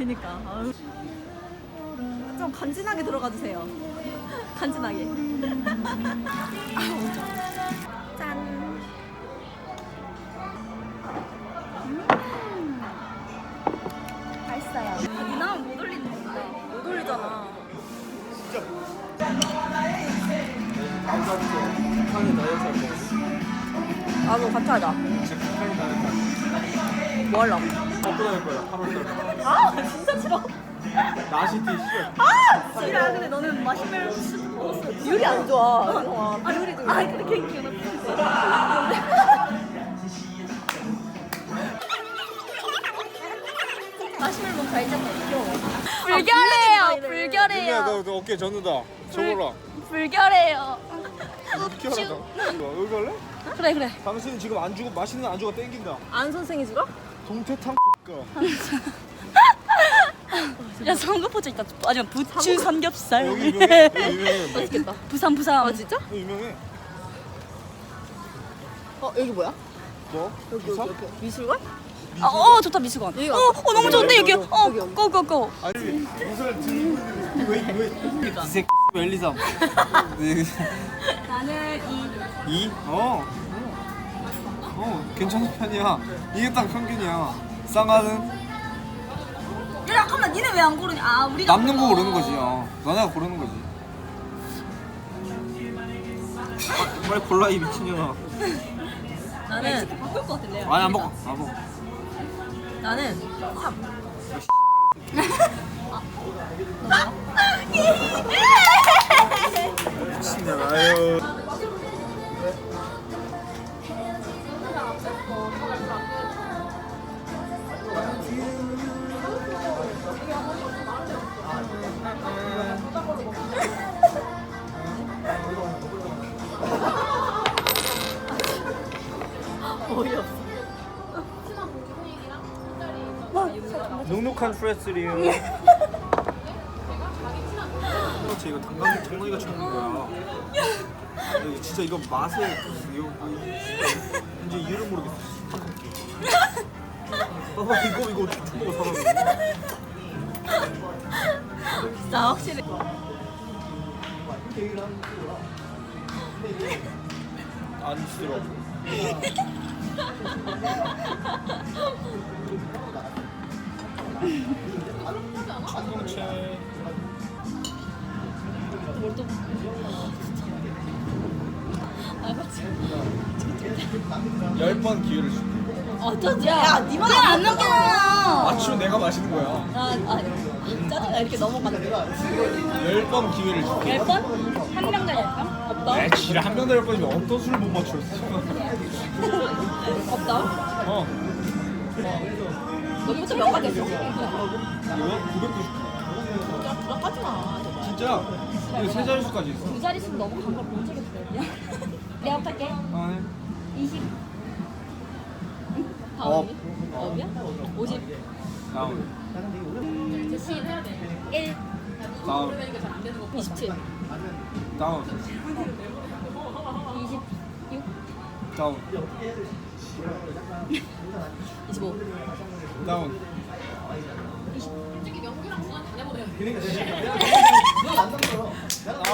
그니까. 좀 간지나게 들어가 주세요. 간지나게. 짠. 아, 진짜. 같이 하자. 뭐 하려고? 먹고 다닐 거야. 8월달에. 아, 진짜 싫어. 나시티 씨발. 아, 싫어. 근데 너는 마시멜로 먹었어. 유리 안 좋아. 아, 유리도. 아, 근데 걔 귀여워. 마시멜로 발전도 귀여워. 불결해요. 불결해요. 야, 너, 너 어깨 젖는다. 저거라. 불결해요. 너. 여기 갈래? 그래 그래. 당신은 지금 안 주고 맛있는 안주가 땡긴다. 안 선생이 죽어? 동태탕 X가. 야 삼겹포즈 있다. 아니면 부추 삼겹살. 여기 유명해. 여기 유명해. 맛있겠다. 부산 부산. 아 진짜? 여기 유명해. 어 여기 뭐야? 뭐? 부산? 미술관? 아, 어 좋다 미술관. 어, 어 너무 좋은데 여기. 여기, 어 고고고. 아니, 무슨 들고 왜, 왜? 이 새끼 웰리삼. 나는 이 이? 어. 어, 괜찮은 편이야. 이게 딱 평균이야. 쌍화는 야 잠깐만 니네 왜 안 고르냐? 아 우리가 남는 거 고르는 거지. 어. 너네가 고르는 거지. 아, 빨리 골라 이 미친년아. 나는 바꿀 것 같은데. 아니 안 먹어. 안 먹어. 나는 3. 미친년 아유. 한 프레스리요. 그렇지 이거 당당 장난이가 주는 거야. 근데 진짜 이거 맛을 이거 이제 이유를 모르겠어. 봐봐 이거 이거 어떻게 준 거고 사람이. 나 확실히. 안쓰러워. 충동체. 뭘또 열번 기회를 줄게. 어쩐지. 야, 니만 안 넘기잖아. 맞추면 내가 마시는 거야. 아, 아, 짜증나 이렇게 넘어가는 거. 열번 기회를 줄게. 열 번? 한 명당 열 번? 없다. 에 지랄 한 명당 열 번이면 어떤 술을 못 맞췄어? 없다. 어. 너부터 몇 가지 했어? 이거 999. 들어가지 마. 진짜 이거 세 자릿수까지 있어. 두 자릿수 넘어간 걸본 적이 없거든요. 내가 부탁해. 아, 네. 20. 업. 업이야? 50. 다운. 1. 다운. 27. 다운. 26. 다운. 25. 다운.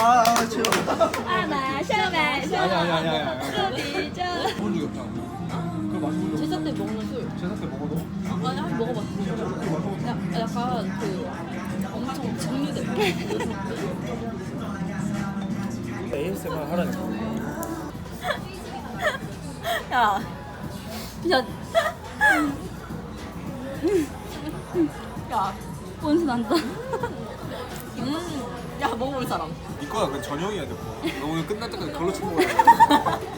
아, 아, 제발. 아, 마셔, 마셔. 아니, 아니, 아니, 아니, 아니. 소리죠. 먹은 적이 없잖아. 그거 맛있는 거. 제사 때 먹는 술. 제사 때 먹어도? 아니, 한번 먹어봤어. 야, 약간 그 엄청 증류돼. ASMR 하라니까. 야. 야. 야. 본수 난다. 음. 야, 먹어볼 사람. 네 거야, 그 전형이야, 내 거. 너 오늘 끝날 때까지 그걸로 치는 거야.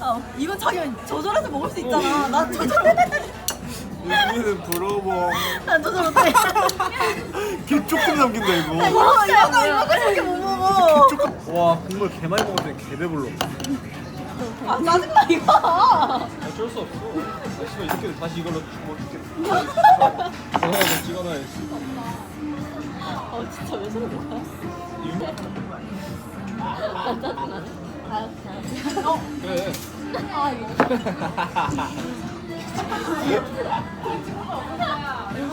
어, 이건 자기 조절해서 먹을 수 있잖아. 나 조절. 여기는 부러워. 난 조절 못해. 개 조금 남긴다, 이거. 어, 이거 이거밖에 못 먹어. 조금. 와, 국물 개 많이 먹었더니 개 배불러. 아, 짜증나 이거. 어쩔 수 없어. 나 씨발 이렇게 다시 이걸로 뭐 이렇게. 찍어놔야지, 찍어놔야지. 어, 진짜 왜 저러는 거야? 난 짜증나네. 알았어. 어, 그래. 아, 이거.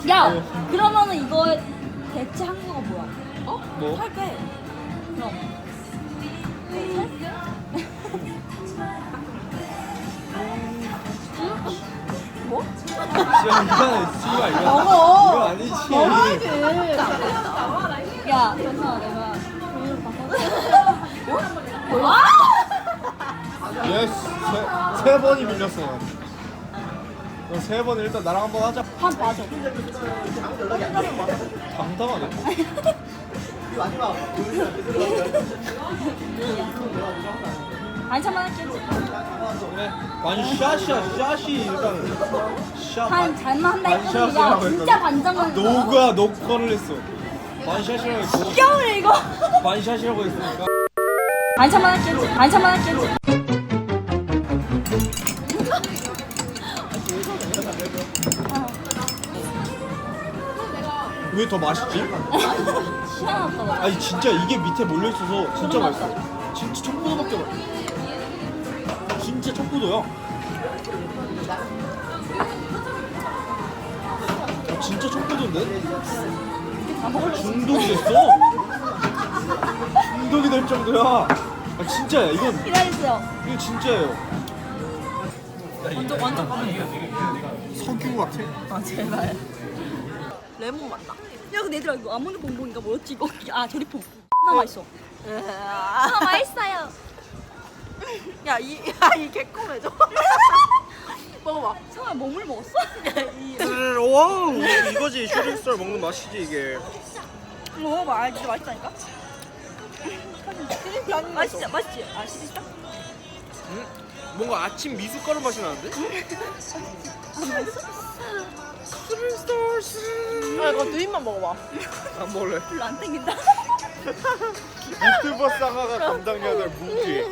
야, 그러면은 이거 대체 한국어 뭐야? 어? 뭐? 탈퇴. 뭐? 진 이거 아니지 먹어야지. 야, 괜찮아. 내가! 예스 세, 세 번이 밀렸어 그럼 세번 일단 나랑 한번 하자 한 봐줘. 당당하네 반찬만 할게. 반샷이야 샷이 일단은 샷반 잘만 한다 했거든. 야, 반샷이라고 진짜 했거든. 반장만. 노가 녹화를 했어 반샷이라고 했고 겨울에 이거. 반샷이라고 했으니까 반찬만 할게. 반찬만 할게. 왜 더 맛있지? 아니 진짜 이게 밑에 몰려 있어서 진짜 맛있어. 진짜 청포도밖에 없어. 진짜 청포도야. 아, 진짜 청포도인데? 다 먹을래. 중독이 됐어? 중독이 될 정도야. 아 진짜야. 이건 기다리세요. 이거 진짜예요. 완전 완전 석유 같아. 아 제발. 레몬 맛 나. 야 근데 얘들아 이거 아몬드 봉봉인가 뭐였지 이거? 아 제리퐁. 나 맛있어. 아 맛있어요. 야 이 야 이 개껌해져. 먹어봐. 성아 뭐물 먹었어? 이와 이거지 슈링스타 먹는 맛이지 이게 먹어봐. 아, 진짜 맛있다니까. 맛있지 맛있지. 아 진짜. 음? 뭔가 아침 미숫가루 맛이 나는데? 아 이거 두 입만 먹어봐. 안 먹을래 별로 안 땡긴다. 유튜버 쌍화가 담당해야 될 무기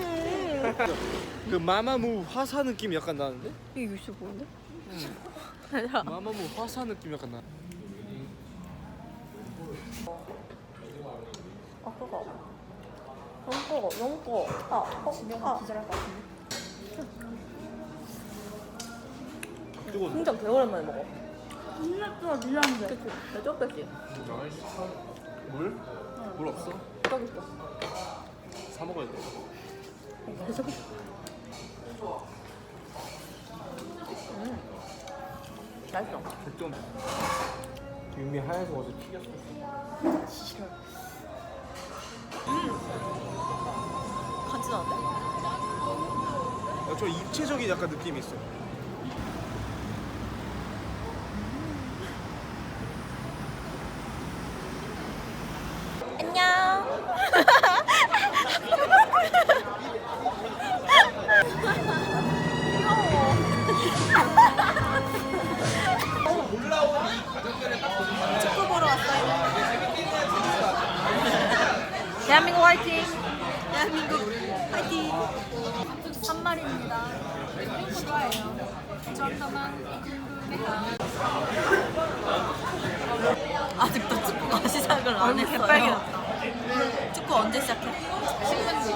그 마마무 화사 느낌 약간 나는데? 이게 유튜브 보는데? 마마무 화사 느낌 약간 나 아 그거. 너무 꺼, 너무 꺼. 아, 어, 아. 기절할 것 같은데. 뜨거워 진짜 개 오랜만에 먹어. 진짜 미안한데. 그치? 그치? 물? 물 없어? 저기 있어. 사 먹어야 돼 매적 음. 맛있어. 좀 윤미 하얘서 어제 튀겼어 싫어. 간지 나는데? 아, 저 입체적인 약간 느낌이 있어 한 마리입니다. 싫어해요. 이 정도만 궁금해요. 아직도 축구가 시작을 안 했어요. 개빨개졌다. 축구 언제 시작해? 신문지.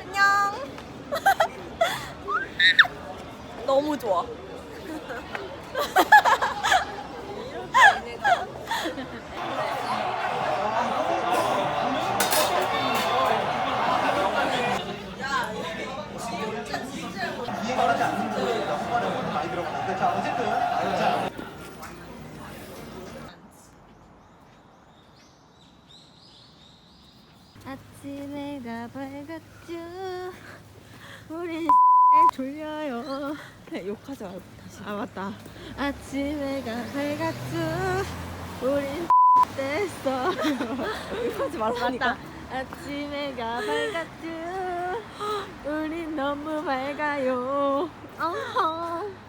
안녕. 너무 좋아. 아침 해가 밝았죠. 우리 졸려요. 욕하지 말고. 아 맞다. 아침에가 밝았죠. 우린 됐어. 이거 하지 말라니까. 맞다. 아침에가 밝았죠. 우린 너무 밝아요. 어허.